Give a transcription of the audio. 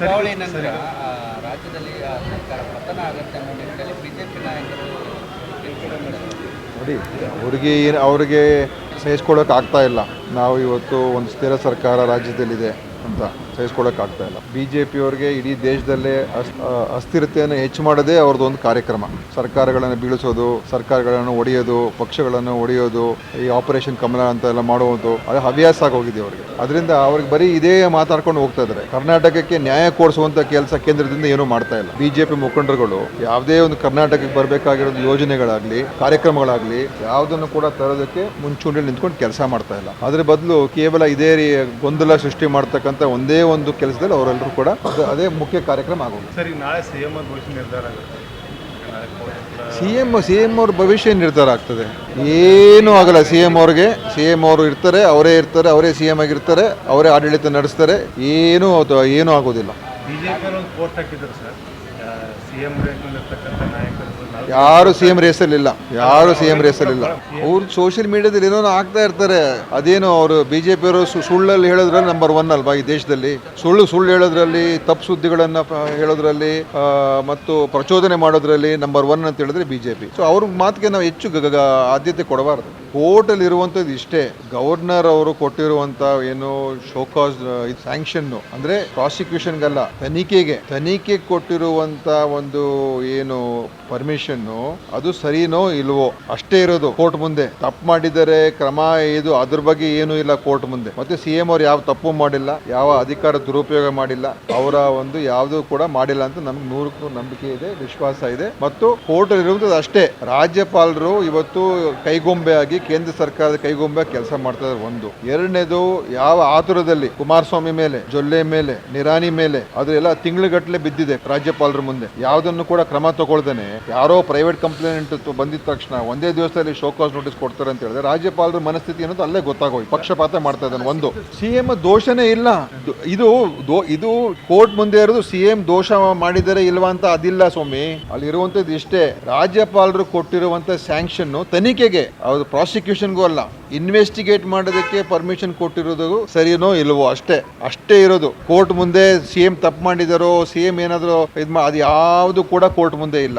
ದೀಪಾವಳಿ ನಂತರ ರಾಜ್ಯದಲ್ಲಿ ಸರ್ಕಾರ ಪತನ ಆಗುತ್ತೆ ಅನ್ನೋ ನಿಟ್ಟಿನಲ್ಲಿ ಬಿಜೆಪಿ ನಾಯಕರು ನೋಡಿ ಅವ್ರಿಗೆ ಏನು ಅವ್ರಿಗೆ ಸಹಿಸ್ಕೊಳ್ಳೋಕೆ ಆಗ್ತಾ ಇಲ್ಲ. ನಾವು ಇವತ್ತು ಒಂದು ಸ್ಥಿರ ಸರ್ಕಾರ ರಾಜ್ಯದಲ್ಲಿದೆ ಅಂತ. ಸಹಿಸ್ಕೊಳ್ಳೋಕೆ ಆಗ್ತಾ ಇಲ್ಲ. ಬಿ ಜೆ ಪಿಯವ್ರಿಗೆ ಇಡೀ ದೇಶದಲ್ಲೇ ಅಸ್ ಅಸ್ಥಿರತೆಯನ್ನು ಹೆಚ್ಚು ಮಾಡೋದೇ ಅವ್ರದ್ದು ಒಂದು ಕಾರ್ಯಕ್ರಮ. ಸರ್ಕಾರಗಳನ್ನು ಬೀಳಿಸೋದು, ಸರ್ಕಾರಗಳನ್ನು ಒಡೆಯೋದು, ಪಕ್ಷಗಳನ್ನು ಒಡೆಯೋದು, ಈ ಆಪರೇಷನ್ ಕಮಲ ಅಂತ ಎಲ್ಲ ಮಾಡುವುದು, ಅದು ಹವ್ಯಾಸ ಆಗೋಗಿದೆ ಅವರಿಗೆ. ಅದರಿಂದ ಅವ್ರಿಗೆ ಬರೀ ಇದೇ ಮಾತಾಡ್ಕೊಂಡು ಹೋಗ್ತಾ ಇದ್ದಾರೆ. ಕರ್ನಾಟಕಕ್ಕೆ ನ್ಯಾಯ ಕೊಡಿಸುವಂಥ ಕೆಲಸ ಕೇಂದ್ರದಿಂದ ಏನೂ ಮಾಡ್ತಾ ಇಲ್ಲ. ಬಿಜೆಪಿ ಮುಖಂಡರುಗಳು ಯಾವುದೇ ಒಂದು ಕರ್ನಾಟಕಕ್ಕೆ ಬರಬೇಕಾಗಿರೋದು ಯೋಜನೆಗಳಾಗಲಿ, ಕಾರ್ಯಕ್ರಮಗಳಾಗಲಿ, ಯಾವುದನ್ನು ಕೂಡ ತರೋದಕ್ಕೆ ಮುಂಚೂಣಿಯಲ್ಲಿ ನಿಂತ್ಕೊಂಡು ಕೆಲಸ ಮಾಡ್ತಾ ಇಲ್ಲ. ಅದರ ಬದಲು ಕೇವಲ ಇದೇ ಗೊಂದಲ ಸೃಷ್ಟಿ ಮಾಡ್ತಕ್ಕಂಥ ಒಂದೇ ಒಂದು ಕೆಲಸದಲ್ಲಿ ಅವರೆಲ್ಲರೂ ಕೂಡ ಅದು- ಅದೇ ಮುಖ್ಯ ಕಾರ್ಯಕ್ರಮ ಆಗೋದು. ಸರಿ ನಾಳೆ ಸಿ ಎಂ ಭವಿಷ್ಯ ನಿರ್ಧಾರ ಆಗುತ್ತೆ. ಸಿ ಎಂ ಸಿ ಎಂ ಅವ್ರ ಭವಿಷ್ಯ ನಿರ್ಧಾರ ಆಗ್ತದೆ. ಏನೂ ಆಗಲ್ಲ ಸಿ ಎಂ ಅವ್ರಿಗೆ. ಸಿ ಎಂ ಅವರು ಇರ್ತಾರೆ ಅವರೇ ಇರ್ತಾರೆ ಅವರೇ ಸಿ ಎಂ ಆಗಿರ್ತಾರೆ ಅವರೇ ಆಡಳಿತ ನಡೆಸ್ತಾರೆ. ಏನೂ ಏನೂ ಆಗೋದಿಲ್ಲ. ಬಿಜೆಪಿ ಪೋಸ್ಟ್ ಹಾಕಿದ್ರು ಸರ್. ಸಿ ಎಂ ರೇಟ್ನಲ್ಲಿರ್ತಕ್ಕಂಥ ನಾಯಕರು ಯಾರು ಸಿ ಎಂ ರೇಸಲ್ಲಿಲ್ಲ, ಯಾರು ಸಿ ಎಂ ರೇಸಲ್ಲಿಲ್ಲ. ಅವ್ರು ಸೋಷಿಯಲ್ ಮೀಡಿಯಾದಲ್ಲಿ ಏನೋ ಆಗ್ತಾ ಇರ್ತಾರೆ. ಅದೇನು ಅವರು ಬಿ ಜೆ ಸುಳ್ಳಲ್ಲಿ ಹೇಳೋದ್ರಲ್ಲಿ ನಂಬರ್ ಒನ್ ಅಲ್ವಾ ಈ ದೇಶದಲ್ಲಿ? ಸುಳ್ಳು ಸುಳ್ಳು ಹೇಳೋದ್ರಲ್ಲಿ, ತಪ್ಪು ಸುದ್ದಿಗಳನ್ನು ಹೇಳೋದ್ರಲ್ಲಿ ಮತ್ತು ಪ್ರಚೋದನೆ ಮಾಡೋದ್ರಲ್ಲಿ ನಂಬರ್ ಒನ್ ಅಂತ ಹೇಳಿದ್ರೆ ಬಿ ಜೆ ಪಿ ಸೊ ಅವ್ರ ಮಾತಿಗೆ ನಾವು ಹೆಚ್ಚು ಆದ್ಯತೆ ಕೊಡಬಾರ್ದು. ಕೋರ್ಟಲ್ಲಿ ಇರುವಂಥದ್ದು ಇಷ್ಟೇ. ಗವರ್ನರ್ ಅವರು ಕೊಟ್ಟಿರುವಂಥ ಏನು ಶೋಕಾಸ್ ಇದು ಸ್ಯಾಂಕ್ಷನ್ನು, ಅಂದರೆ ಪ್ರಾಸಿಕ್ಯೂಷನ್ಗಲ್ಲ, ತನಿಖೆಗೆ. ತನಿಖೆ ಕೊಟ್ಟಿರುವಂಥ ಒಂದು ಏನು ಪರ್ಮಿಷನ್ನು ಅದು ಸರಿನೋ ಇಲ್ವೋ, ಅಷ್ಟೇ ಇರೋದು ಕೋರ್ಟ್ ಮುಂದೆ. ತಪ್ಪು ಮಾಡಿದರೆ ಕ್ರಮ ಇದು, ಅದ್ರ ಬಗ್ಗೆ ಏನೂ ಇಲ್ಲ ಕೋರ್ಟ್ ಮುಂದೆ. ಮತ್ತೆ ಸಿ ಎಂ ಅವ್ರು ಯಾವ ತಪ್ಪು ಮಾಡಿಲ್ಲ, ಯಾವ ಅಧಿಕಾರ ದುರುಪಯೋಗ ಮಾಡಿಲ್ಲ, ಅವರ ಒಂದು ಯಾವುದು ಕೂಡ ಮಾಡಿಲ್ಲ ಅಂತ ನಮ್ಗೆ ನೂರು ನಂಬಿಕೆ ಇದೆ, ವಿಶ್ವಾಸ ಇದೆ. ಮತ್ತು ಕೋರ್ಟ್ ಇರುವಂಥದ್ದು ಅಷ್ಟೇ. ರಾಜ್ಯಪಾಲರು ಇವತ್ತು ಕೈಗೊಂಬೆ ಆಗಿ ಕೇಂದ್ರ ಸರ್ಕಾರದ ಕೈಗೊಂಬೆ ಕೆಲಸ ಮಾಡ್ತಾ ಒಂದು. ಎರಡನೇದು, ಯಾವ ಆತುರದಲ್ಲಿ ಕುಮಾರಸ್ವಾಮಿ ಮೇಲೆ, ಜೊಲ್ಲೆ ಮೇಲೆ ನಿರಾನಿ ಮೇಲೆ, ಅದೆಲ್ಲ ತಿಂಗಳುಗಟ್ಟಲೆ ಬಿದ್ದಿದೆ ರಾಜ್ಯಪಾಲರ ಮುಂದೆ. ಯಾವುದನ್ನು ಕೂಡ ಕ್ರಮ ತಗೊಳ್ದೇನೆ. ಯಾರೋ ಪ್ರೈವೇಟ್ ಕಂಪ್ಲೇಂಟ್ ಬಂದಿದ ತಕ್ಷಣ ಒಂದೇ ದಿವಸದಲ್ಲಿ ಶೋಕಾಸ್ ನೋಟಿಸ್ ಕೊಡ್ತಾರೆ ಅಂತ ಹೇಳಿದ್ರೆ ರಾಜ್ಯಪಾಲರ ಮನಸ್ಥಿತಿ ಅನ್ನೋದು ಅಲ್ಲೇ ಗೊತ್ತಾಗೋಯ್ತು. ಪಕ್ಷಪಾತ ಮಾಡ್ತಾ ಇದ್ದಾನೆ ಒಂದು. ಸಿಎಂ ದೋಷನೇ ಇಲ್ಲ. ಇದು ಇದು ಕೋರ್ಟ್ ಮುಂದೆ ಇರೋದು ಸಿಎಂ ದೋಷ ಮಾಡಿದರೆ ಇಲ್ವಾ ಅಂತ ಅದಿಲ್ಲ ಸ್ವಾಮಿ. ಅಲ್ಲಿ ಇರುವಂತದ್ದು ಇಷ್ಟೇ. ರಾಜ್ಯಪಾಲರು ಕೊಟ್ಟಿರುವಂತ ಸ್ಯಾಂಕ್ಷನ್ ತನಿಖೆಗೆ ಅದು ಪ್ರಾಸಿಕ್ಯೂಷನ್ಗೂ ಅಲ್ಲ ಇನ್ವೆಸ್ಟಿಗೇಟ್ ಮಾಡೋದಕ್ಕೆ ಪರ್ಮಿಷನ್ ಕೊಟ್ಟಿರೋದು ಸರಿನೋ ಇಲ್ವೋ ಅಷ್ಟೇ ಅಷ್ಟೇ ಇರೋದು. ಕೋರ್ಟ್ ಮುಂದೆ ಸಿ ಎಂ ತಪ್ಪು ಮಾಡಿದಾರೋ ಸಿ ಎಂ ಏನಾದರೂ ಇದು ಅದು ಯಾವುದು ಕೂಡ ಕೋರ್ಟ್ ಮುಂದೆ ಇಲ್ಲ.